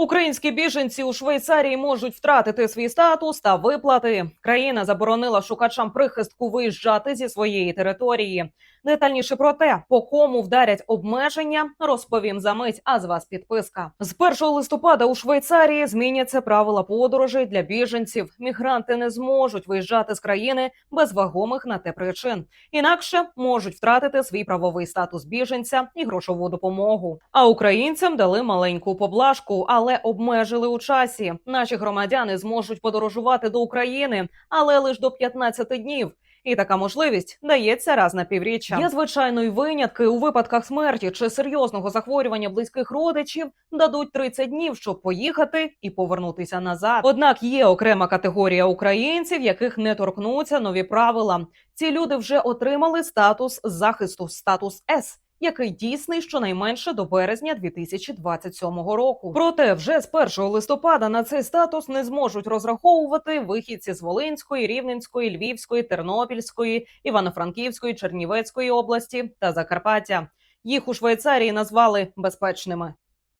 Українські біженці у Швейцарії можуть втратити свій статус та виплати. Країна заборонила шукачам прихистку виїжджати зі своєї території. Детальніше про те, по кому вдарять обмеження, розповім за мить. А з вас підписка. З 1 листопада у Швейцарії зміняться правила подорожей для біженців. Мігранти не зможуть виїжджати з країни без вагомих на те причин. Інакше можуть втратити свій правовий статус біженця і грошову допомогу. А українцям дали маленьку поблажку, але обмежили у часі. Наші громадяни зможуть подорожувати до України, але лише до 15 днів. І така можливість дається раз на півріччя. Є звичайно й винятки у випадках смерті чи серйозного захворювання близьких родичів дадуть 30 днів, щоб поїхати і повернутися назад. Однак є окрема категорія українців, яких не торкнуться нові правила. Ці люди вже отримали статус захисту, статус С. Який дійсний щонайменше до березня 2027 року. Проте вже з 1 листопада на цей статус не зможуть розраховувати вихідці з Волинської, Рівненської, Львівської, Тернопільської, Івано-Франківської, Чернівецької області та Закарпаття. Їх у Швейцарії назвали безпечними.